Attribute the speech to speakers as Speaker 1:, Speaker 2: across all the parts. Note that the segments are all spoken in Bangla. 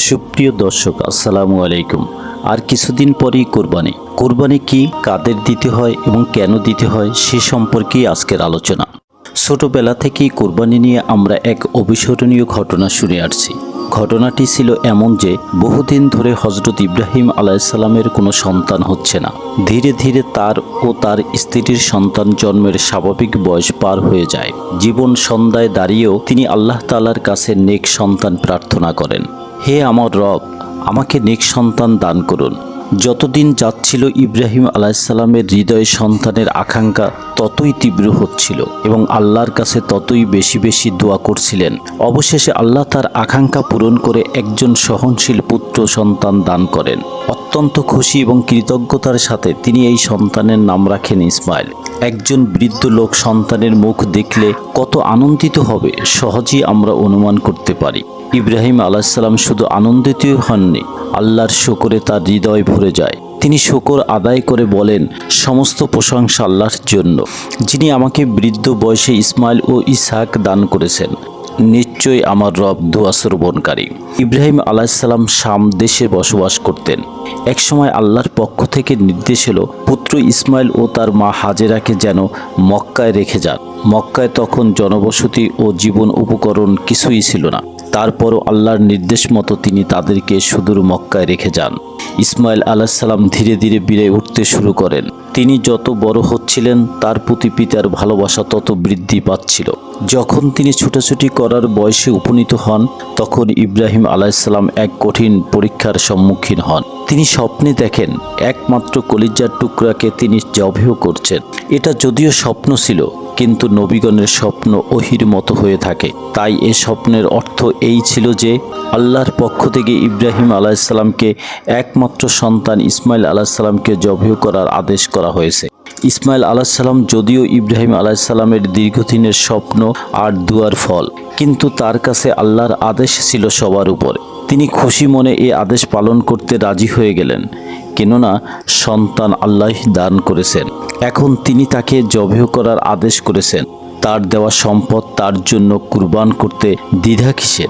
Speaker 1: সুপ্রিয় দর্শক, আসসালামু আলাইকুম। আর কিছুদিন পরেই কোরবানি। কোরবানি কি, কাদের দিতে হয় এবং কেন দিতে হয়, সে সম্পর্কেই আজকের আলোচনা। ছোটবেলা থেকেই কোরবানি নিয়ে আমরা এক অবিস্মরণীয় ঘটনা শুনে আসছি। ঘটনাটি ছিল এমন যে, বহুদিন ধরে হজরত ইব্রাহিম আলাইসাল্লামের কোনো সন্তান হচ্ছে না। ধীরে ধীরে তার ও তার স্ত্রীর সন্তান জন্মের স্বাভাবিক বয়স পার হয়ে যায়। জীবন সন্ধ্যায় দাঁড়িয়েও তিনি আল্লাহ তালার কাছে নেক সন্তান প্রার্থনা করেন। হে আমার রব আমাকে নেক সন্তান দান করুন। যতদিন যাচ্ছিল ইব্রাহিম আলাইসাল্লামের হৃদয় সন্তানের আকাঙ্ক্ষা, ততই তীব্র হচ্ছিল এবং আল্লাহর কাছে ততই বেশি বেশি দোয়া করছিলেন। অবশেষে আল্লাহ তার আকাঙ্ক্ষা পূরণ করে একজন সহনশীল পুত্র সন্তান দান করেন। অত্যন্ত খুশি এবং কৃতজ্ঞতার সাথে তিনি এই সন্তানের নাম রাখেন ইসমাইল। একজন বৃদ্ধ লোক সন্তানের মুখ দেখলে কত আনন্দিত হবে, সহজেই আমরা অনুমান করতে পারি। ইব্রাহিম আলাহিসাল্লাম শুধু আনন্দিতই হননি, আল্লাহর শকরে তার হৃদয় ভরে যায়। তিনি শকর আদায় করে বলেন, সমস্ত প্রশংসা আল্লাহর জন্য। যিনি আমাকে বৃদ্ধ বয়সে ইসমাইল ও ইসহাক দান করেছেন, নিশ্চয়ই আমার রব দোয়া শ্রবণকারী। ইব্রাহিম আলাহিসাল্লাম শাম দেশে বসবাস করতেন। একসময় আল্লাহর পক্ষ থেকে নির্দেশ এলো, পুত্র ইসমাইল ও তার মা হাজেরাকে যেন মক্কায় রেখে যান। মক্কায় তখন জনবসতি ও জীবন উপকরণ কিছুই ছিল না। তারপরও আল্লাহর নির্দেশ মতো তিনি তাদেরকে সুদূর মক্কায় রেখে যান। ইসমাইল আলাহিসাল্লাম ধীরে ধীরে বেড়ে উঠতে শুরু করেন। তিনি যত বড় হচ্ছিলেন, তার প্রতি পিতার ভালোবাসা তত বৃদ্ধি পাচ্ছিল। যখন তিনি ছুটাছুটি করার বয়সে উপনীত হন, তখন ইব্রাহিম আলাইসাল্লাম এক কঠিন পরীক্ষার সম্মুখীন হন। তিনি স্বপ্নে দেখেন, একমাত্র কলিজার টুকরাকে তিনি জবেহ করছেন। এটা যদিও স্বপ্ন ছিল কিন্তু নবীগণের স্বপ্ন ওহির মতো হয়ে থাকে। তাই এ স্বপ্নের অর্থ এই ছিল যে, আল্লাহর পক্ষ থেকে ইব্রাহিম আলাইসাল্লামকে একমাত্র সন্তান ইসমাইল আলাহিসাল্লামকে জবেহ করার আদেশ করা হয়েছে। ইসমাইল আলাহিসাল্লাম যদিও ইব্রাহিম আলাহিসাল্লামের দীর্ঘদিনের স্বপ্ন আর দুয়ার ফল, কিন্তু তার কাছে আল্লাহর আদেশ ছিল সবার উপরে। তিনি খুশি মনে এই আদেশ পালন করতে রাজি হয়ে গেলেন। কেননা সন্তান আল্লাহ দান করেছেন। এখন তিনি তাকে জবেহ করার আদেশ করেছেন। তার দেওয়া সম্পদ তার জন্য কুরবান করতে দ্বিধা কিসের?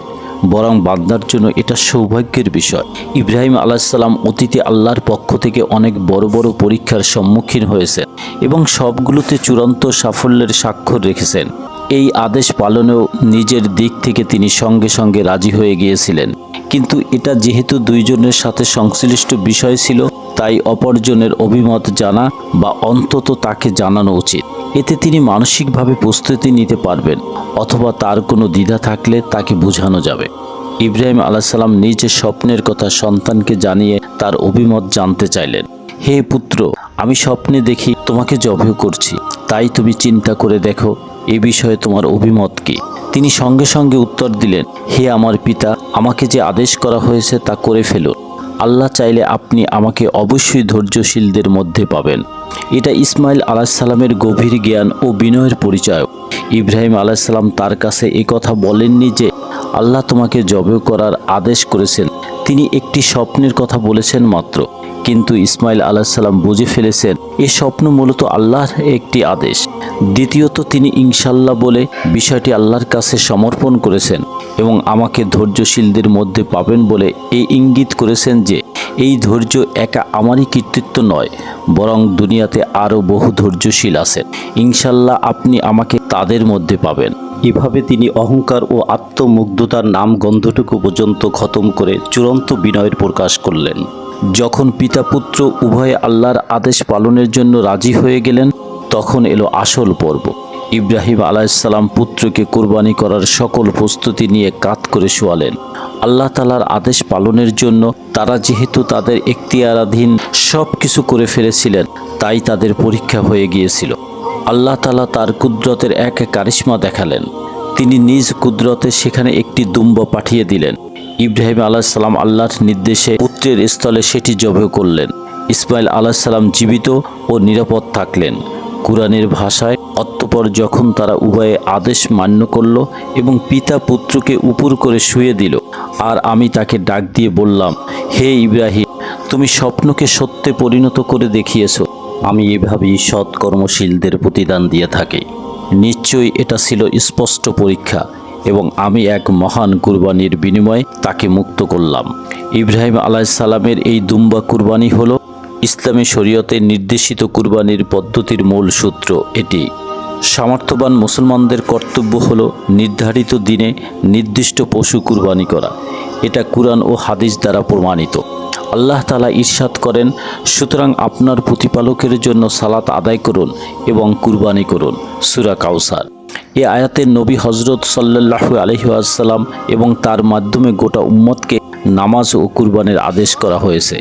Speaker 1: বরং বান্দার জন্য এটা সৌভাগ্যের বিষয়। ইব্রাহিম আলাহিসাল্লাম অতীতে আল্লাহর পক্ষ থেকে অনেক বড় বড় পরীক্ষার সম্মুখীন হয়েছেন এবং সবগুলোতে চূড়ান্ত সাফল্যের স্বাক্ষর রেখেছেন। এই আদেশ পালনেও নিজের দিক থেকে তিনি সঙ্গে সঙ্গে রাজি হয়ে গিয়েছিলেন। কিন্তু এটা যেহেতু দুইজনের সাথে সংশ্লিষ্ট বিষয় ছিল, তাই অপরজনের অভিমত জানা বা অন্তত তাকে জানানো উচিত। এতে তিনি মানসিকভাবে প্রস্তুতি নিতে পারবেন, অথবা তার কোনো দ্বিধা থাকলে তাকে বোঝানো যাবে। ইব্রাহিম আলাহিসাল্লাম নিজের স্বপ্নের কথা সন্তানকে জানিয়ে তার অভিমত জানতে চাইলেন। হে পুত্র, আমি স্বপ্নে দেখি তোমাকে জবেহ করছি। তাই তুমি চিন্তা করে দেখো এ বিষয়ে তোমার অভিমত কি? তিনি সঙ্গে সঙ্গে উত্তর দিলেন, হে আমার পিতা, আমাকে যে আদেশ করা হয়েছে তা করে ফেলুন আল্লাহ চাইলে আপনি আমাকে অবশ্যই ধৈর্যশীলদের মধ্যে পাবেন। এটা ইসমাইল আলাহিসাল্লামের গভীর জ্ঞান ও বিনয়ের পরিচয়। ইব্রাহিম আলাহিসাল্লাম তার কাছে কথা বলেননি যে, আল্লাহ তোমাকে জবে করার আদেশ করেছেন। তিনি একটি স্বপ্নের কথা বলেছেন মাত্র। কিন্তু ইসমাইল আলাহিসাল্লাম বুঝে ফেলেছেন, এ স্বপ্ন মূলত আল্লাহর একটি আদেশ। দ্বিতীয়ত, তিনি ইনশাল্লাহ বলে বিষয়টি আল্লাহর কাছে সমর্পণ করেছেন এবং আমাকে ধৈর্যশীলদের মধ্যে পাবেন বলে এই ইঙ্গিত করেছেন যে, এই ধৈর্য একা আমারই কৃতিত্ব নয়, বরং দুনিয়াতে আরও বহু ধৈর্যশীল আছেন। ইনশাল্লাহ আপনি আমাকে তাদের মধ্যে পাবেন। এভাবে তিনি অহংকার ও আত্মমুগ্ধতার নাম গন্ধটুকু পর্যন্ত খতম করে চূড়ান্ত বিনয়ের প্রকাশ করলেন। যখন পিতা পুত্র উভয়ে আল্লাহর আদেশ পালনের জন্য রাজি হয়ে গেলেন, তখন এলো আসল পর্ব। ইব্রাহিম আলাইসাল্লাম পুত্রকে কোরবানি করার সকল প্রস্তুতি নিয়ে কাত করে শোয়ালেন। আল্লাহ তালার আদেশ পালনের জন্য তারা যেহেতু তাদের এখতিয়ারাধীন সব কিছু করে ফেলেছিলেন, তাই তাদের পরীক্ষা হয়ে গিয়েছিল। আল্লাহ তালা তার কুদরতের এক কারিশ্মা দেখালেন। তিনি নিজ কুদরতে সেখানে একটি দুম্ব পাঠিয়ে দিলেন। ইব্রাহিম আলাহিসাল্লাম আল্লাহর নির্দেশে পুত্রের স্থলে সেটি জবে করলেন। ইসমাইল আলাহিসাল্লাম জীবিত ও নিরাপদ থাকলেন। কুরআনের ভাষায় অতঃপর যখন তারা উভয়ে আদেশ মান্য করল এবং পিতা পুত্রকে উপর করে শুয়ে দিল, আর আমি তাকে ডাক দিয়ে বললাম, হে ইব্রাহিম, তুমি স্বপ্নকে সত্যে পরিণত করে দেখিয়েছ। আমি এভাবেই সৎ কর্মশীলদের প্রতিদান দিয়ে থাকি। নিশ্চয়ই এটা ছিল স্পষ্ট পরীক্ষা এবং আমি এক মহান কুরবানির বিনিময়ে তাকে মুক্ত করলাম। ইব্রাহিম সালামের এই দুম্বা কুরবানি হলো ইসলামী শরীয়তে নির্দেশিত কুরবানির পদ্ধতির মূল সূত্র এটি। সামর্থ্যবান মুসলমানদের কর্তব্য হলো নির্ধারিত দিনে নির্দিষ্ট পশু কুরবানি করা। এটা কুরআন ও হাদিস দ্বারা প্রমাণিত। আল্লাহ তালা ঈর্ষাদ করেন, সুতরাং আপনার প্রতিপালকের জন্য সালাত আদায় করুন এবং কুরবানি করুন। সুরা কাউসার এ আয়াতের নবী হজরত সাল্লাহু আলহিউসাল্লাম এবং তার মাধ্যমে গোটা উম্মতকে নামাজ ও কুরবানির আদেশ করা হয়েছে।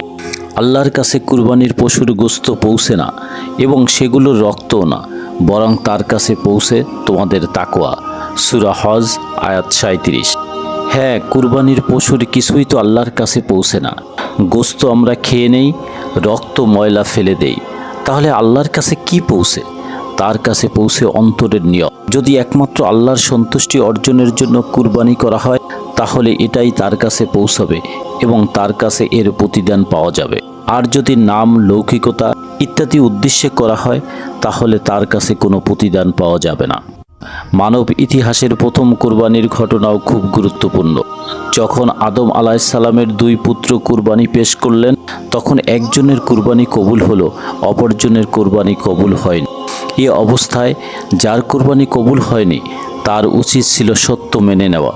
Speaker 1: আল্লাহর কাছে কুরবানির পশুর গোস্ত পৌঁছে না এবং সেগুলোর রক্তও না, বরং তার কাছে পৌঁছে তোমাদের তাকোয়া সুরা হজ, আয়াত সাঁত্রিশ হ্যাঁ কুরবানির পশুর কিছুই তো আল্লাহর কাছে পৌঁছে না। গোস্ত আমরা খেয়ে নেই, রক্ত ময়লা ফেলে দেই। তাহলে আল্লাহর কাছে কি পৌঁছে? তার কাছে পৌঁছে অন্তরের নিয়ম। যদি একমাত্র আল্লাহর সন্তুষ্টি অর্জনের জন্য কুরবানি করা হয়, তাহলে এটাই তার কাছে পৌঁছাবে এবং তার কাছে এর প্রতিদান পাওয়া যাবে। আর যদি নাম, লৌকিকতা ইত্যাদি উদ্দেশ্যে করা হয়, তাহলে তার কাছে কোনো প্রতিদান পাওয়া যাবে না। মানব ইতিহাসের প্রথম কোরবানির ঘটনাও খুব গুরুত্বপূর্ণ। যখন আদম আলাইসাল্লামের দুই পুত্র কুরবানি পেশ করলেন, তখন একজনের কুরবানি কবুল হলো, অপরজনের কুরবানি কবুল হয়নি। এ অবস্থায় যার কুরবানি কবুল হয়নি, তার উচিত ছিল সত্য মেনে নেওয়া।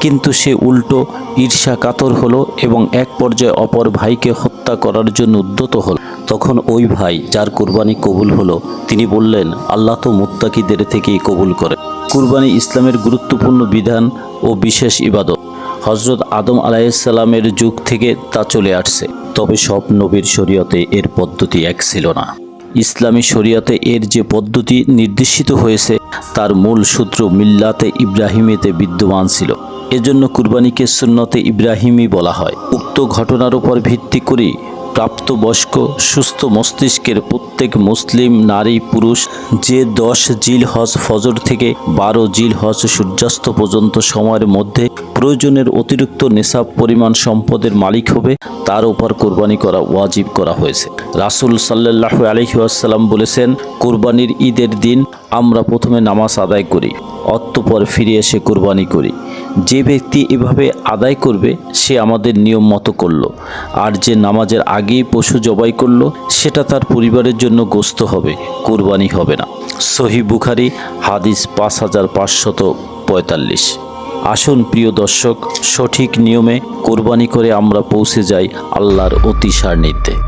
Speaker 1: কিন্তু সে উল্টো ঈর্ষা কাতর হলো এবং এক পর্যায়ে অপর ভাইকে হত্যা করার জন্য উদ্যত হল। তখন ওই ভাই যার কুরবানি কবুল হলো, তিনি বললেন, আল্লাহ তো মুত্তাকিদের থেকেই কবুল করে। কুরবানি ইসলামের গুরুত্বপূর্ণ বিধান ও বিশেষ ইবাদত। হজরত আদম আলাইসাল্লামের যুগ থেকে তা চলে আসছে। তবে সব নবীর শরীয়তে এর পদ্ধতি এক ছিল না। ইসলামী শরিয়াতে এর যে পদ্ধতি নির্দেশিত হয়েছে, তার মূল সূত্র মিল্লাতে ইব্রাহিমেতে বিদ্যমান ছিল। এজন্য কুরবানিকে সুন্নতে ইব্রাহিমই বলা হয়। উক্ত ঘটনার উপর ভিত্তি করে প্রাপ্তবয়স্ক, সুস্থ মস্তিষ্কের প্রত্যেক মুসলিম নারী পুরুষ যে দশ জিল হজ ফজর থেকে বারো জিল হজ সূর্যাস্ত পর্যন্ত সময়ের মধ্যে প্রয়োজনের অতিরিক্ত নেশাব পরিমাণ সম্পদের মালিক হবে, তার উপর কোরবানি করা ওয়াজিব করা হয়েছে। রাসুল সাল্লাহ আলহিউসাল্লাম বলেছেন, কোরবানির ঈদের দিন আমরা প্রথমে নামাজ আদায় করি, অতঃপর ফিরে এসে কোরবানি করি। যে ব্যক্তি এভাবে আদায় করবে, সে আমাদের নিয়ম মতো করল। আর যে নামাজের আগেই পশু জবাই করল, সেটা তার পরিবারের জন্য গোস্ত হবে, কোরবানি হবে না। সহি বুখারি, হাদিস পাঁচ হাজার পাঁচশত পঁয়তাল্লিশ। আসুন প্রিয় দর্শক, সঠিক নিয়মে কোরবানি করে আমরা পৌঁছে যাই আল্লাহর অতি সান্নিধ্যে।